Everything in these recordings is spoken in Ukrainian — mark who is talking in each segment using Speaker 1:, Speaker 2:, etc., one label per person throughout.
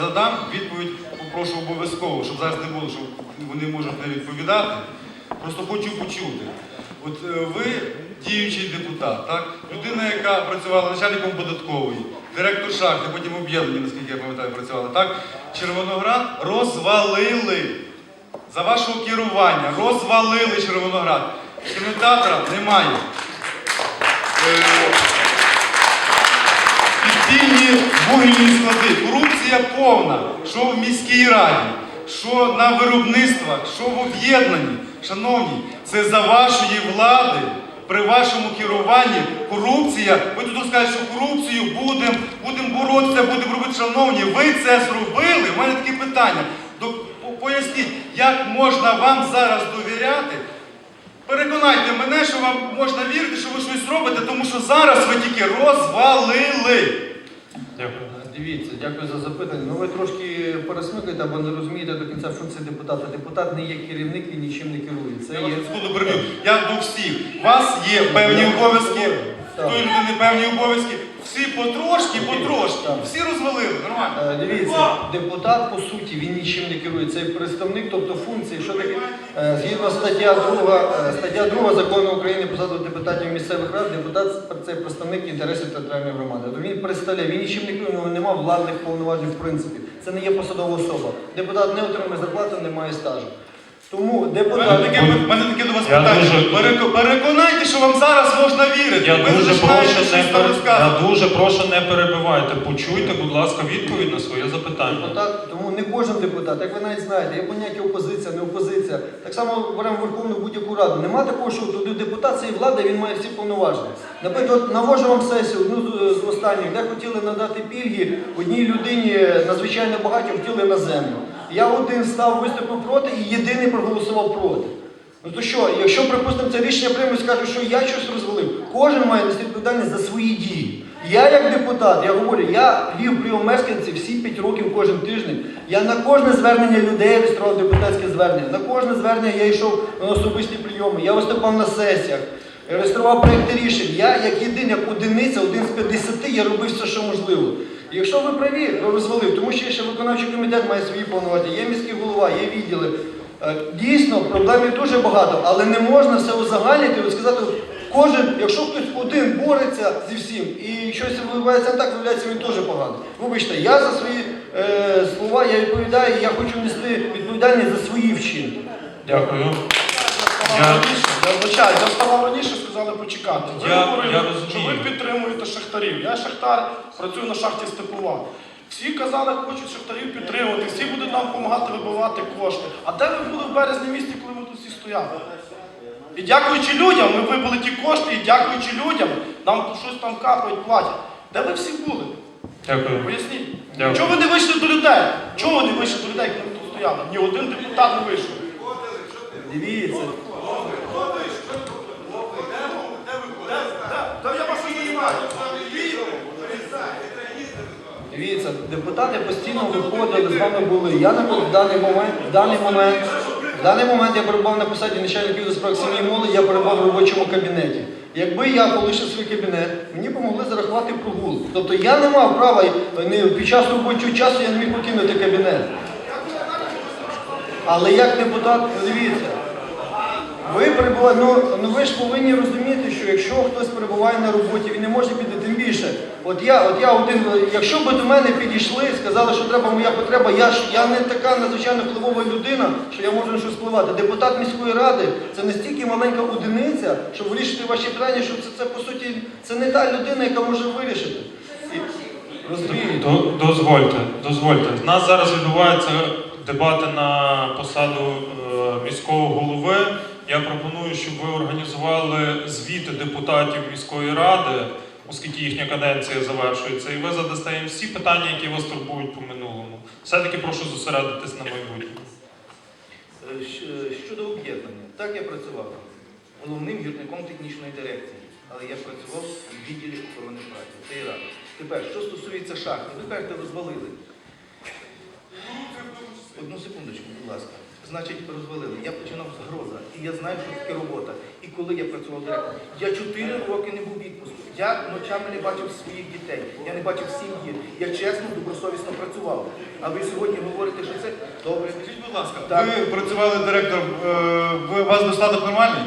Speaker 1: Задам відповідь, попрошу обов'язково, щоб зараз не було, що вони можуть не відповідати. Просто хочу почути. От е, ви діючий депутат, так? Людина, яка працювала начальником податкової, директор шахти, потім об'єднані, наскільки я пам'ятаю, працювала, так? Червоноград розвалили. За вашого керування розвалили Червоноград. Кінотеатра немає. Підпільні вугільні склади, корупція повна, що в міській раді, що на виробництвах, що в об'єднанні. Шановні, це за вашої влади, при вашому керуванні корупція. Ви тут розкажете, що корупцію будемо будем боротися, будемо робити. Шановні, ви це зробили? У мене таке питання. Поясніть, як можна вам зараз довіряти? Переконайте мене, що вам можна вірити, що ви щось робите, тому що зараз ви тільки розвалили.
Speaker 2: Дякую.
Speaker 3: Дивіться, дякую за запитання. Ну ви трошки пересмикаєте або не розумієте до кінця функції депутата. Депутат не є керівник, він нічим не керує. Це
Speaker 1: Я вас
Speaker 3: є
Speaker 1: секунду переб'ю. Я до всіх. У вас є певні обов'язки. Тої людини певні обов'язки. Всі потрошки, потрошки. Всі розвалили. Нормально.
Speaker 3: Е, Дивіться, депутат по суті він нічим не керує. Це представник, тобто функції, що таке Е, згідно стаття 2, стаття 2 закону України про статус депутатів місцевих рад, депутат це представник інтересів територіальної громади. Тобто він представляє, він нічим не керує, у нього немає владних повноважень в принципі. Це не є посадова особа. Депутат не отримує зарплату, не має стажу. Тому
Speaker 1: У мене
Speaker 3: депутат.
Speaker 1: таке, мене таке до вас
Speaker 2: Я
Speaker 1: питання.
Speaker 2: дуже-
Speaker 1: Переко- Переконайте, що вам зараз можна вірити.
Speaker 2: Я
Speaker 1: ви
Speaker 2: дуже
Speaker 1: починаєте
Speaker 2: прошу не
Speaker 1: щось там
Speaker 2: пере...
Speaker 1: розказувати.
Speaker 2: я дуже прошу не перебивайте. Почуйте, будь ласка, відповідь на своє запитання.
Speaker 3: Депутат, тому не кожен депутат, як ви навіть знаєте, є поняття опозиція, не опозиція. Так само беремо Верховну будь-яку раду. Нема такого, що туди депутат це є влада, він має всі повноваження. Наприклад, навожу вам сесію, одну з- з останніх, де хотіли надати пільги одній людині надзвичайно багаті хотіли на землю. Я один став виступив проти і єдиний проголосував проти. Ну то що, якщо, припустимо, це рішення приймуть, скажуть, що я щось розвалив, кожен має нести відповідальність за свої дії. Я як депутат, я говорю, я вів прийом мешканців всі 5 років кожен тиждень. Я на кожне звернення людей реєстрував депутатське звернення. На кожне звернення я йшов на особисті прийоми, я виступав на сесіях, реєстрував проєкти рішень. Я як єдиний, як одиниця, один з 50, я робив все, що можливо. І якщо ви праві, розвалив, тому що ще виконавчий комітет має свої повноваження, є міський голова, є відділи. Е, Дійсно, проблем дуже багато, але не можна все узагальнити і сказати, кожен, якщо хтось один бореться зі всім і щось вибувається не так, виявляється він теж поганий. Вибачте, я за свої е, слова я відповідаю, я хочу нести відповідальність за свої вчинки.
Speaker 2: Дякую.
Speaker 4: Я
Speaker 2: Я-
Speaker 4: вибачаю, я вставав раніше, почекати. Ви
Speaker 2: Я-
Speaker 4: говорили,
Speaker 2: я
Speaker 4: що ви підтримуєте шахтарів. Я шахтар, працюю на шахті Степова. Всі казали, хочуть шахтарів підтримувати, всі будуть нам допомагати вибивати кошти. А де ви були в березні місяці, коли ми тут всі стояли? І дякуючи людям, ми вибили ті кошти, і дякуючи людям, нам щось там капають, платять. Де ви всі були?
Speaker 2: Дякую.
Speaker 4: Поясніть.
Speaker 2: Дякую.
Speaker 4: Чого ви не вийшли до людей? Чого ви не вийшли до людей, коли ми тут стояли? Ні один депутат не вийшов.
Speaker 3: Дивіться.
Speaker 4: Та я вас не знімаю.
Speaker 3: Дивіться, депутати постійно виходили, з вами були. Я наприклад, в даний момент, в даний момент, в даний момент я перебував на посаді начальників до справ сім'ї молоді, я перебував в робочому кабінеті. Якби я полишив свій кабінет, мені помогли зарахувати прогул. Тобто я не мав права е, не, під час робочого часу я не міг покинути кабінет. Але як депутат, дивіться, ви перебуваєте, ну, ну ви ж повинні розуміти, що якщо хтось перебуває на роботі, він не може піти більше. От я, от я один, якщо б до мене підійшли і сказали, що треба моя потреба, я ж я не така надзвичайно впливова людина, що я можу на щось впливати. Депутат міської ради це настільки маленька одиниця, щоб вирішити ваші питання, що це, це по суті це не та людина, яка може вирішити.
Speaker 2: До- Дозвольте, дозвольте. У нас зараз відбуваються дебати на посаду е, міського голови. Я пропоную, щоб ви організували звіти депутатів міської ради, оскільки їхня каденція завершується, і ви задасте їм всі питання, які вас турбують по минулому. Все-таки прошу зосередитись на майбутньому.
Speaker 5: Е, Щодо об'єднання, так я працював головним гірником технічної дирекції, але я працював в відділі охорони праці. Це і рада. Тепер, що стосується шахти, ви кажете, розвалили. Одну секундочку, будь ласка. Значить, розвалили. Я починав з гроза, і я знаю, що таке робота. І коли я працював директором, я чотири роки не був відпуску. Я ночами не бачив своїх дітей, я не бачив сім'ї. Я чесно, добросовісно працював. А ви сьогодні говорите, що це добре.
Speaker 1: Скажіть, будь ласка,
Speaker 5: Так.
Speaker 1: ви працювали директором, е, у вас достаток нормальний?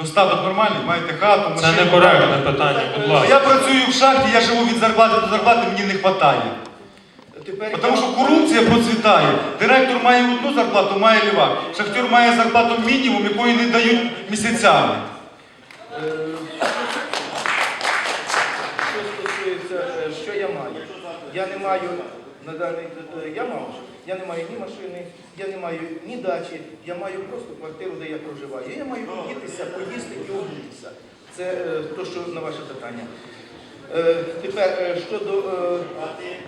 Speaker 1: Достаток нормальний? Маєте хату,
Speaker 2: Це
Speaker 1: машину?
Speaker 2: некоректне питання, будь ласка.
Speaker 1: Я працюю в шахті, я живу від зарплати до зарплати, мені не вистачає.
Speaker 5: Тепер
Speaker 1: Тому
Speaker 5: я-
Speaker 1: що корупція процвітає. Директор має одну зарплату, має лівак. Шахтер має зарплату мінімум, якої не дають місяцями.
Speaker 5: Я не маю на даний я мав, я не маю ні машини, я не маю ні дачі, я маю просто квартиру, де я проживаю. Я маю поїтися, поїсти і обутися. Це е, то, що на ваше питання. Е, Тепер е, щодо е,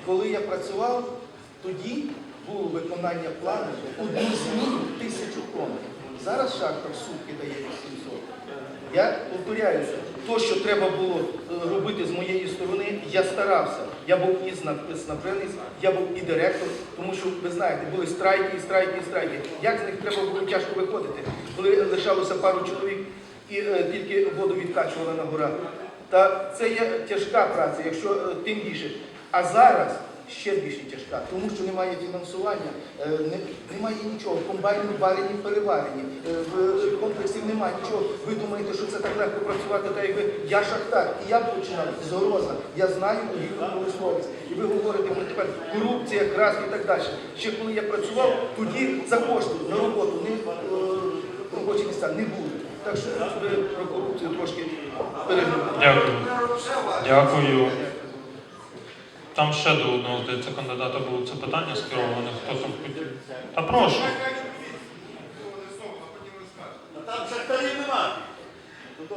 Speaker 5: коли я працював, тоді було виконання плану одну зміну тисячу тонн. Зараз шахта в сутки дає 800. Я повторяюся, то, що треба було е, робити з моєї сторони, я старався. Я був і снабженець, я був і директор, тому що ви знаєте, були страйки, і страйки, і страйки. Як з них треба було тяжко виходити, коли лишалося пару чоловік і е, тільки воду відкачували на горах. Та це є тяжка праця, якщо е, тим більше. А зараз ще більше тяжка, тому що немає фінансування, е, немає нічого. Комбайни варені, переварені, е, в комплексів немає нічого. Ви думаєте, що це так легко працювати, так як ви. Я шахтар, і я починав з. Я знаю вугільну промисловість. І ви говорите мені тепер корупція, краски і так далі. Ще коли я працював, тоді за кошти на роботу не е, робочі місця не було. Так що про корупцію трошки перегнули.
Speaker 2: Дякую. Дякую. Там ще до одного, здається, кандидата було це питання скероване. Хто там хотів? Та прошу.
Speaker 6: Там шахтарів нема. Ну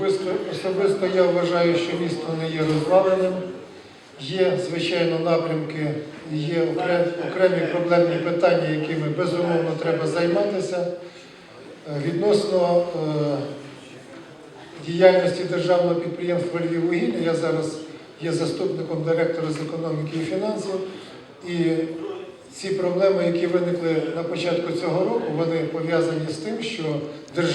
Speaker 6: ну.
Speaker 7: Особисто, особисто я вважаю, що місто не є розваленим. Є, звичайно, напрямки, є окремі, окремі проблемні питання, якими безумовно треба займатися. Е, Відносно е, діяльності державного підприємства «Львіввугілля», я зараз є заступником директора з економіки і фінансів. І ці проблеми, які виникли на початку цього року, вони пов'язані з тим, що держава.